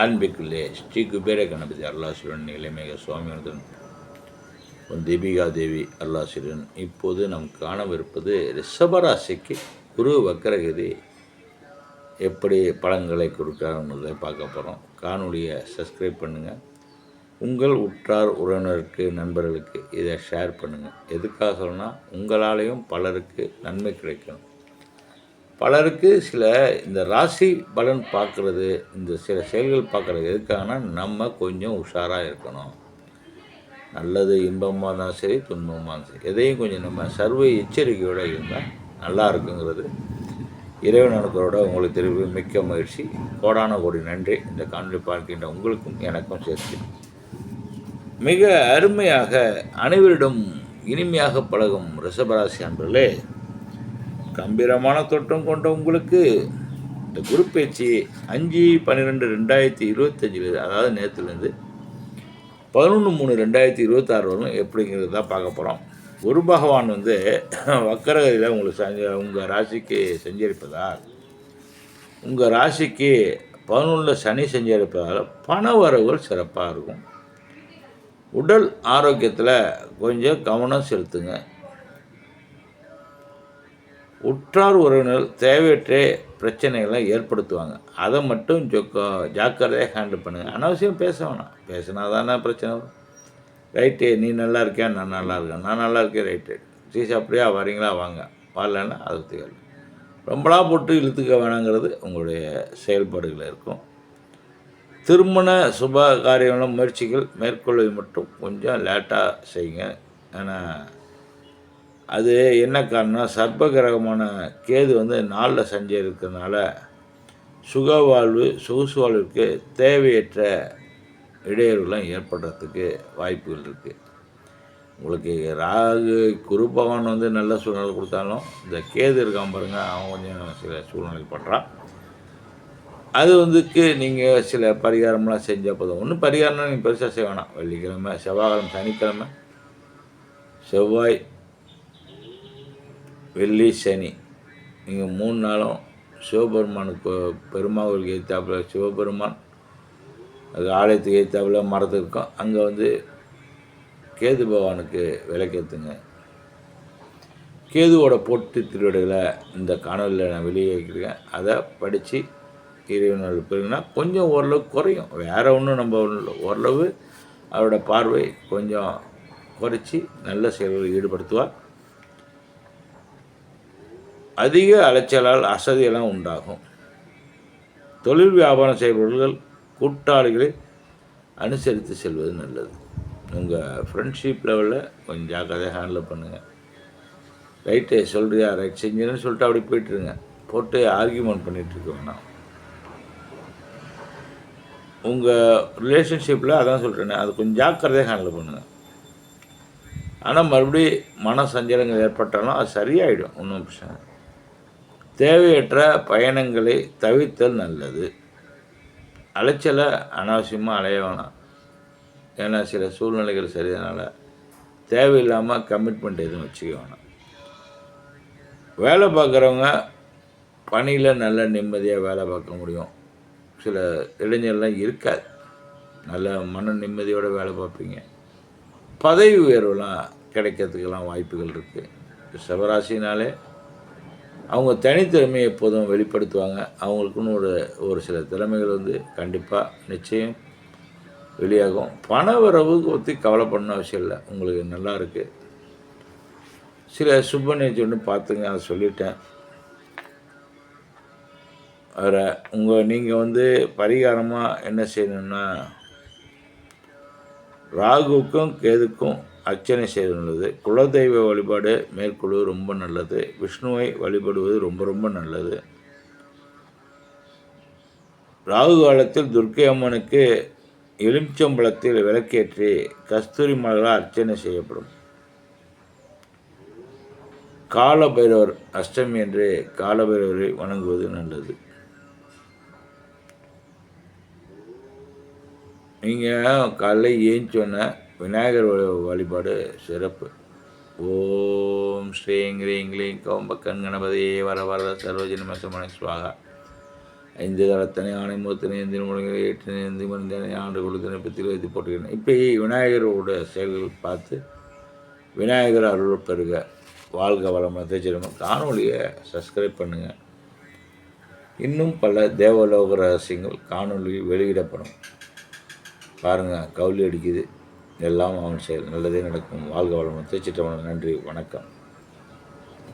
ஆன்மீகிலே ஸ்ரீ குபேர கணபதி அருளாசிரியன் நிலைமேக சுவாமிநாதன். தீபிகா தேவி அருளாசிரியன் இப்போது நாம் காணவிருப்பது ரிஷபராசிக்கு குரு வக்கரகதி. எப்படி பழங்களை கொடுக்குறாங்கிறதை பார்க்க போகிறோம் காணொலியை சப்ஸ்கிரைப் பண்ணுங்கள் உங்கள் உற்றார் உறவினருக்கு நண்பர்களுக்கு இதை ஷேர் பண்ணுங்கள் எதுக்காக சொன்னால் உங்களாலேயும் பலருக்கு நன்மை கிடைக்கணும். பலருக்கு சில இந்த ராசி பலன் பார்க்குறது இந்த சில செயல்கள் பார்க்குறது எதுக்காகனா நம்ம கொஞ்சம் உஷாராக இருக்கணும். நல்லது இன்பமாக இருந்தாலும் சரி துன்பமாக இருந்தாலும் சரி. எதையும் கொஞ்சம் நம்ம சர்வ எச்சரிக்கையோடு இருந்தால் நல்லா இருக்குங்கிறது. இறைவன் அனுக்கிறோட உங்களுக்கு தெரிவி மிக்க மகிழ்ச்சி. கோடான கோடி நன்றி. இந்த காணொலி பார்க்கின்ற உங்களுக்கும் எனக்கும் சேர்த்து. மிக அருமையாக அனைவரிடம் இனிமையாக பழகும் ரிஷபராசி அன்றலே கம்பீரமான தோற்றம் கொண்ட உங்களுக்கு இந்த குரு பேச்சு அஞ்சு பன்னிரெண்டு ரெண்டாயிரத்தி இருபத்தஞ்சில் அதாவது நேற்றுலேருந்து பதினொன்று மூணு ரெண்டாயிரத்தி இருபத்தாறு வரலும் எப்படிங்கிறது தான் பார்க்க போகிறோம் குரு பகவான் வந்து வக்கரகதியில் உங்களுக்கு சஞ்ச உங்கள் ராசிக்கு செஞ்சிருப்பதால் உங்கள் ராசிக்கு பதினொன்றில் சனி செஞ்சிருப்பதால் பண வரவுகள் சிறப்பாக இருக்கும். உடல் ஆரோக்கியத்தில் கொஞ்சம் கவனம் செலுத்துங்க. உற்றார் உறவினர் தேவையற்ற பிரச்சனைகளை ஏற்படுத்துவாங்க. அதை மட்டும் ஜொக்கோ ஜாக்கிரதையாக ஹேண்டில் பண்ணுங்கள் அனாவசியம் பேச வேணாம். பேசினா தானே பிரச்சனை வரும். ரைட்டு நீ நல்லா இருக்கியா? நான் நல்லா இருக்கேன். நான் நல்லா இருக்கேன் ரைட்டு சீ அப்படியா வரீங்களா? வாங்க. வரலன்னா அது ஒத்துக்கல ரொம்பலாம் போட்டு இழுத்துக்க வேணாங்கிறது உங்களுடைய செயல்பாடுகள் இருக்கும். திருமண சுப காரியங்களும் முயற்சிகள் மேற்கொள்வது மட்டும் கொஞ்சம் லேட்டாக செய்யுங்க. ஏன்னா அது என்ன காரணம் சர்ப்ப கிரகமான கேது வந்து நாளில் சஞ்சரிக்கிறதுனால சுக வாழ்வு சொகுசு வாழ்வுக்கு தேவையற்ற இடையூறுலாம் ஏற்படுறதுக்கு வாய்ப்புகள் இருக்குது உங்களுக்கு ராகு குரு பகவான் வந்து நல்ல சூழ்நிலை கொடுத்தாலும் இந்த கேது இருக்கான் பாருங்கள் அவன் கொஞ்சம் சில சூழ்நிலை பண்ணுறான் அது வந்துக்கு நீங்கள் சில பரிகாரம்லாம் செஞ்சால் போதும். ஒன்றும் பரிகாரம்னா நீங்கள் பெருசாக செய்ய வேணாம். வெள்ளிக்கிழமை செவ்வாய்க்கிழமை சனிக்கிழமை செவ்வாய் வெள்ளி சனி. இங்கே மூணு நாளும் சிவபெருமானுக்கு பெருமாவுக்கு ஏற்றாப்புல சிவபெருமான் அது ஆலயத்துக்கு ஏற்றாப்புல மரத்து இருக்கும். அங்கே வந்து கேது பகவானுக்கு விளக்கேற்றுங்க கேதுவோட போட்டு திருவிடைகளை இந்த காணொலியில் நான் வெளியே வைக்கிறேன் அதை படித்து இறைவனோட பெருங்கன்னா கொஞ்சம் ஓரளவு குறையும். வேறு ஒன்றும் நம்ம ஓரளவு அவரோட பார்வை கொஞ்சம் குறைச்சி நல்ல செயல்களில் ஈடுபடுத்துவார். அதிக அலைச்சலால் அசதியெல்லாம் உண்டாகும். தொழில் வியாபாரம் செய்பவர்கள் கூட்டாளிகளை அனுசரித்து செல்வது நல்லது. உங்கள் ஃப்ரெண்ட்ஷிப் லெவலில் கொஞ்சம் ஜாக்கிரதையாக ஹேண்டில் பண்ணுங்கள் ரைட்டு சொல்கிறியா ரைட் செஞ்சுன்னு சொல்லிட்டு அப்படி போயிட்டுருங்க. போட்டு ஆர்கியூமெண்ட் பண்ணிகிட்டு இருக்க வேணாம். உங்கள் ரிலேஷன்ஷிப்பில் அதான் சொல்கிறேனே அது கொஞ்சம் ஜாக்கிரதையாக ஹேண்டில் பண்ணுங்கள் ஆனால் மறுபடியும் மன சஞ்சலங்கள் ஏற்பட்டாலும் அது சரியாயிடும் ஒன்றும் பிரச்சனை தேவையற்ற பயணங்களை தவிர்த்தல் நல்லது. அலைச்சலை அனாவசியமாக அலைய வேணாம். ஏன்னா சில சூழ்நிலைகள் சரியானால தேவையில்லாமல் கமிட்மெண்ட் எதுவும் வச்சுக்க வேணாம். வேலை பார்க்குறவங்க பணியில் நல்ல நிம்மதியாக வேலை பார்க்க முடியும். சில இளைஞர்லாம் இருக்காது. நல்ல மன நிம்மதியோடு வேலை பார்ப்பீங்க. பதவி உயர்வுலாம் கிடைக்கிறதுக்கெல்லாம் வாய்ப்புகள் இருக்குது சிவராசினாலே அவங்க தனித்திறமையை எப்போதும் வெளிப்படுத்துவாங்க. அவங்களுக்குன்னு ஒரு ஒரு சில திறமைகள் வந்து கண்டிப்பாக நிச்சயம் வெளியாகும். பண வரவு பற்றி பண்ண அவசியம் இல்லை. உங்களுக்கு நல்லா இருக்குது சில சுப நிகழ்ச்சி ஒன்று பார்த்துங்க அதை சொல்லிட்டேன். வேறு உங்கள் நீங்கள் வந்து பரிகாரமாக என்ன செய்யணும்னா ராகுக்கும் கேதுக்கும் அர்ச்சனை செய்வது நல்லது குலதெய்வ வழிபாடு மேற்கொள்வது ரொம்ப நல்லது. விஷ்ணுவை வழிபடுவது ரொம்ப ரொம்ப நல்லது. ராகு காலத்தில் துர்க்கை அம்மனுக்கு எலுமிச்சம்பழத்தில் விளக்கேற்றி கஸ்தூரி மலர்களால் அர்ச்சனை செய்யப்படும். காலபைரவர் அஷ்டமி என்று காலபைரவரை வணங்குவது நல்லது. நீங்கள் காலைல ஏஞ்சோன்னே விநாயகர் வழிபாடு சிறப்பு. ஓம் ஸ்ரீங் கிரீங் க்ளீங். கோம்பக்கன் கணபதியே வர வர சர்வஜனமசமன சுவாகா. ஐந்து தரத்தனை ஆணை மூத்தனை எந்திர முழங்கை எட்டு எந்தி மனிதனை ஆண்டு கொடுத்தனை பற்றி வைத்து போட்டுக்கிறேன் இப்போ விநாயகரோட செயல்கள் பார்த்து விநாயகர் அருள் பெறுக. வாழ்க வளமுடன். தேச்சிடணும் காணொலியை சப்ஸ்கிரைப் பண்ணுங்கள் இன்னும் பல தேவலோக ரகசியங்கள் காணொலி வெளியிடப்படும். பாருங்கள் கவுளி அடிக்குது. எல்லாம் அவன் செயல். நல்லதே நடக்கும். வாழ்க வளமுத்து தேச்சிட்டவன் நன்றி. வணக்கம்.